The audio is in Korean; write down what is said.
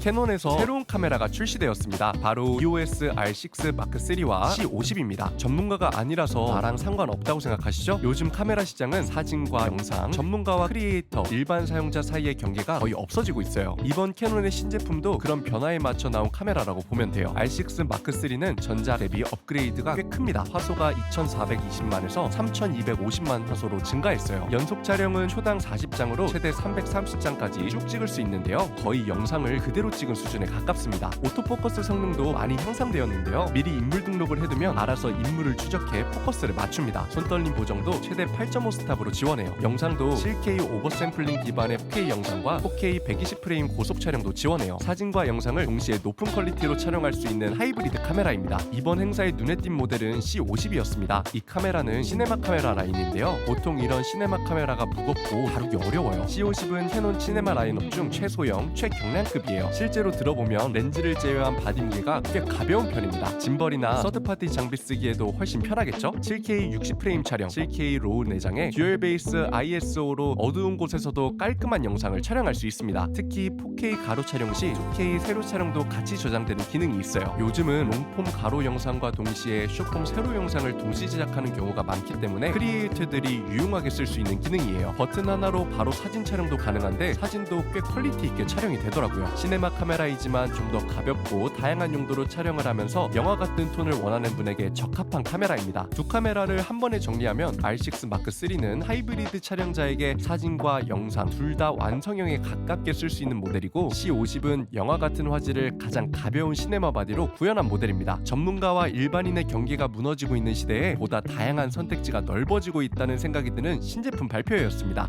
캐논에서 새로운 카메라가 출시되었습니다. 바로 EOS R6 Mark 3와 C50입니다. 전문가가 아니라서 나랑 상관없다고 생각하시죠? 요즘 카메라 시장은 사진과 영상, 전문가와 크리에이터, 일반 사용자 사이의 경계가 거의 없어지고 있어요. 이번 캐논의 신제품도 그런 변화에 맞춰 나온 카메라라고 보면 돼요. R6 Mark 3는 전자 대비 업그레이드가 꽤 큽니다. 화소가 2420만에서 3250만 화소로 증가했어요. 연속 촬영은 초당 40장으로 최대 330장까지 쭉 찍을 수 있는데요. 거의 영상을 그대로 찍은 수준에 가깝습니다. 오토포커스 성능도 많이 향상되었는데요. 미리 인물 등록을 해두면 알아서 인물을 추적해 포커스를 맞춥니다. 손떨림 보정도 최대 8.5 스탑으로 지원해요. 영상도 7K 오버샘플링 기반의 4K 영상과 4K 120프레임 고속 촬영도 지원해요. 사진과 영상을 동시에 높은 퀄리티로 촬영할 수 있는 하이브리드 카메라입니다. 이번 행사에 눈에 띈 모델은 C50이었습니다. 이 카메라는 시네마 카메라 라인인데요. 보통 이런 시네마 카메라가 무겁고 다루기 어려워요. C50은 캐논 시네마 라인업 중 최소형, 최경량급이에요. 실제로 들어보면 렌즈를 제외한 바디 무게가 꽤 가벼운 편입니다. 짐벌이나 서드파티 장비 쓰기에도 훨씬 편하겠죠? 7K 60프레임 촬영, 7K 로우 내장에 듀얼 베이스 ISO로 어두운 곳에서도 깔끔한 영상을 촬영할 수 있습니다. 특히 4K 가로 촬영 시 2K 세로 촬영도 같이 저장되는 기능이 있어요. 요즘은 롱폼 가로 영상과 동시에 숏폼 세로 영상을 동시 제작하는 경우가 많기 때문에 크리에이터들이 유용하게 쓸 수 있는 기능이에요. 버튼 하나로 바로 사진 촬영도 가능한데 사진도 꽤 퀄리티 있게 촬영이 되더라고요. 시네마 카메라이지만 좀 더 가볍고 다양한 용도로 촬영을 하면서 영화 같은 톤을 원하는 분에게 적합한 카메라입니다. 두 카메라를 한 번에 정리하면 R6 Mark 3는 하이브리드 촬영자에게 사진과 영상 둘 다 완성형에 가깝게 쓸 수 있는 모델이고 C50은 영화 같은 화질을 가장 가벼운 시네마 바디로 구현한 모델입니다. 전문가와 일반인의 경계가 무너지고 있는 시대에 보다 다양한 선택지가 넓어지고 있다는 생각이 드는 신제품 발표회였습니다.